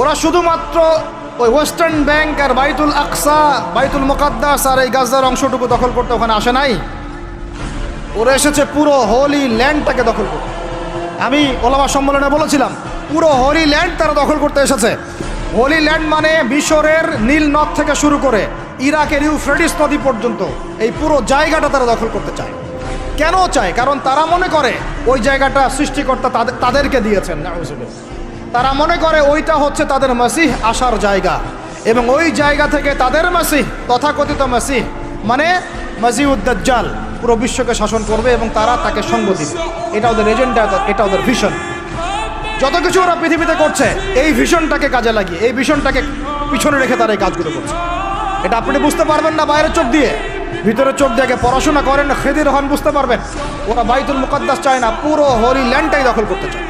ওরা শুধুমাত্র ওই ওয়েস্টার্ন ব্যাংক আর বাইতুল আকসা, বাইতুল মোকাদ্দাস আর এই গাজার অংশটুকু দখল করতে ওখানে আসে নাই। ওরা এসেছে পুরো হোলি ল্যান্ডটাকে দখল করতে। আমি ওলামা সম্মেলনে বলেছিলাম, পুরো হোলি ল্যান্ড তারা দখল করতে এসেছে। হোলি ল্যান্ড মানে মিশরের নীল নদ থেকে শুরু করে ইরাকের ইউফ্রেডিস নদী পর্যন্ত এই পুরো জায়গাটা তারা দখল করতে চায়। কেন চায়? কারণ তারা মনে করে ওই জায়গাটা সৃষ্টিকর্তা তাদের তাদেরকে দিয়েছেন। তারা মনে করে ওইটা হচ্ছে তাদের মাসিহ আসার জায়গা। এবং ওই জায়গা থেকে তাদের মাসিহ, তথাকথিত মাসিহ মানে মাজিউদ্দাজ্জাল পুরো বিশ্বকে শাসন করবে এবং তারা তাকে সঙ্গ দিবে। এটা ওদের এজেন্ডা, এটা ওদের ভিশন যত কিছু ওরা পৃথিবীতে করছে, এই ভিশনটাকে কাজে লাগিয়ে, এই ভিশনটাকে পিছনে রেখে তারা এই কাজগুলো করছে। এটা আপনি বুঝতে পারবেন না বাইরের চোখ দিয়ে। ভিতরে চোখ দিয়ে পড়াশোনা করেন, খেদির হন, বুঝতে পারবেন। ওরা বাইতুল মুকাদ্দাস চায় না, পুরো হরি ল্যান্ডটাই দখল করতে চায়।